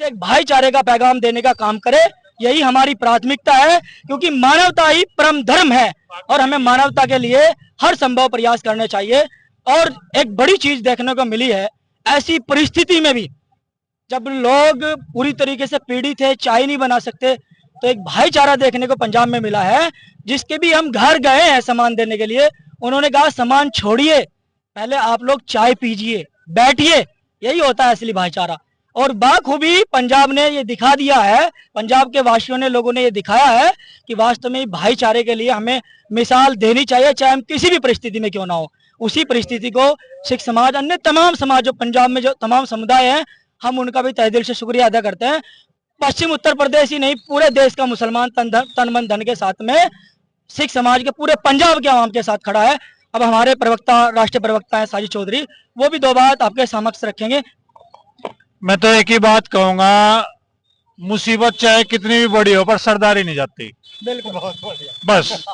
से एक भाईचारे का पैगाम देने का काम करे, यही हमारी प्राथमिकता है, क्योंकि मानवता ही परम धर्म है और हमें मानवता के लिए हर संभव प्रयास करने चाहिए। और एक बड़ी चीज़ देखने को मिली है, ऐसी परिस्थिति में भी जब लोग पूरी तरीके से पीड़ित है, चाय नहीं बना सकते तो एक भाईचारा देखने को पंजाब में मिला है, जिसके भी हम घर गए हैं सामान देने के लिए, उन्होंने कहा, सामान छोड़िए, पहले आप लोग चाय पीजिए, बैठिए, यही होता है असली भाईचारा। और बाखूबी पंजाब ने ये दिखा दिया है, पंजाब के वासियों ने, लोगों ने ये दिखाया है कि वास्तव में भाईचारे के लिए हमें मिसाल देनी चाहिए, चाहे हम किसी भी परिस्थिति में क्यों ना हो। उसी परिस्थिति को सिख समाज, अन्य तमाम समाज जो पंजाब में जो तमाम समुदाय हैं, हम उनका भी तहदिल से शुक्रिया अदा करते हैं। पश्चिम उत्तर प्रदेश ही नहीं, पूरे देश का मुसलमान तन मन धन के साथ में सिख समाज के पूरे पंजाब के आवाम के साथ खड़ा है। अब हमारे प्रवक्ता, राष्ट्रीय प्रवक्ता हैं साजिद चौधरी, वो भी दो बात आपके समक्ष रखेंगे। मैं तो एक ही बात कहूँगा मुसीबत चाहे कितनी भी बड़ी हो पर सरदारी नहीं जाती। बिल्कुल बहुत बढ़िया। बस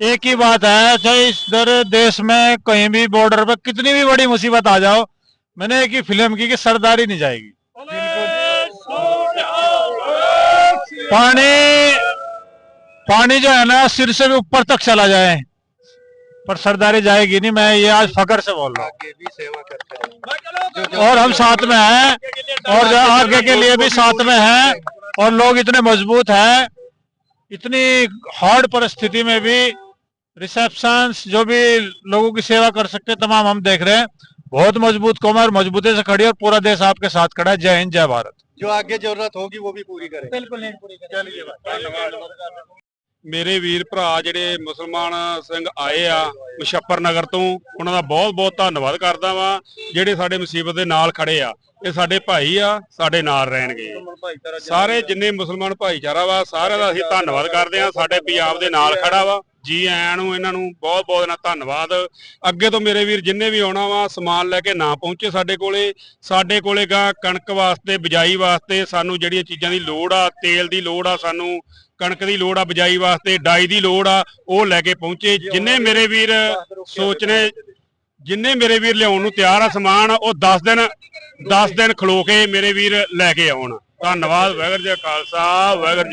एक ही बात है चाहे इस दर देश में कहीं भी बॉर्डर पर कितनी भी बड़ी मुसीबत आ जाओ मैंने एक ही फ़िल्म की कि सरदारी नहीं जाएगी। पानी पानी जो है ना सिर से भी ऊपर तक चला जाए पर सरदारी जाएगी नहीं मैं ये आज फकर से बोल रहा हूँ। और हम साथ में हैं और जो आगे के लिए भी साथ में है और लोग इतने मज़बूत हैं इतनी हार्ड परिस्थिति में भी रिसेप्शन जो भी लोगों की सेवा कर सकते हैं तमाम हम देख रहे हैं। बहुत मज़बूत कौम है और मजबूती से खड़ी और पूरा देश आपके साथ खड़ा है। जय हिंद जय भारत। जो आगे ज़रूरत होगी वो भी पूरी करें बिल्कुल नहीं पूरी ਮੇਰੇ ਵੀਰ ਭਰਾ ਜਿਹੜੇ ਮੁਸਲਮਾਨ ਸਿੰਘ ਆਏ ਆ ਮੁਸ਼ੱਫਰ ਨਗਰ ਤੋਂ, ਉਹਨਾਂ ਦਾ ਬਹੁਤ ਬਹੁਤ ਧੰਨਵਾਦ ਕਰਦਾ ਵਾਂ, ਜਿਹੜੇ ਸਾਡੇ ਮੁਸੀਬਤ ਦੇ ਨਾਲ ਖੜੇ ਆ। ਇਹ ਸਾਡੇ ਭਾਈ ਆ, ਸਾਡੇ ਨਾਲ ਰਹਿਣਗੇ। ਸਾਰੇ ਜਿੰਨੇ ਮੁਸਲਮਾਨ ਭਾਈਚਾਰਾ ਵਾ, ਸਾਰਿਆਂ ਦਾ ਅਸੀਂ ਧੰਨਵਾਦ ਕਰਦੇ ਆ ਸਾਡੇ ਪੰਜਾਬ ਦੇ ਨਾਲ ਖੜਾ ਵਾ। ਜੀ ਆਇਆਂ ਨੂੰ, ਇਹਨਾਂ ਨੂੰ ਬਹੁਤ ਬਹੁਤ ਇਹਨਾਂ ਧੰਨਵਾਦ। ਅੱਗੇ ਤੋਂ ਮੇਰੇ ਵੀਰ ਜਿੰਨੇ ਵੀ ਆਉਣਾ ਵਾ, ਸਮਾਨ ਲੈ ਕੇ ਨਾ ਪਹੁੰਚੇ ਸਾਡੇ ਕੋਲੇ। ਸਾਡੇ ਕੋਲੇ ਗਾ ਕਣਕ ਵਾਸਤੇ, ਬਿਜਾਈ ਵਾਸਤੇ ਸਾਨੂੰ ਜਿਹੜੀਆਂ ਚੀਜ਼ਾਂ ਦੀ ਲੋੜ ਆ, ਤੇਲ ਦੀ ਲੋੜ ਆ ਸਾਨੂੰ, ਕਣਕ ਦੀ ਲੋੜ ਆ, ਬਿਜਾਈ ਵਾਸਤੇ, ਡਾਈ ਦੀ ਲੋੜ ਆ, ਉਹ ਲੈ ਕੇ ਪਹੁੰਚੇ। ਜਿੰਨੇ ਮੇਰੇ ਵੀਰ ਸੋਚਨੇ, ਜਿੰਨੇ ਮੇਰੇ ਵੀਰ ਲਿਆਉਣ ਨੂੰ ਤਿਆਰ ਆ ਸਮਾਨ, ਉਹ 10 ਦਿਨ 10 ਦਿਨ ਖਲੋ ਕੇ ਮੇਰੇ ਵੀਰ ਲੈ ਕੇ ਆਉਣ। ਧੰਨਵਾਦ, ਵਾਹਿਗੁਰੂ ਜੀ ਕਾ ਖਾਲਸਾ, ਵਾਹਿਗੁਰੂ ਜੀ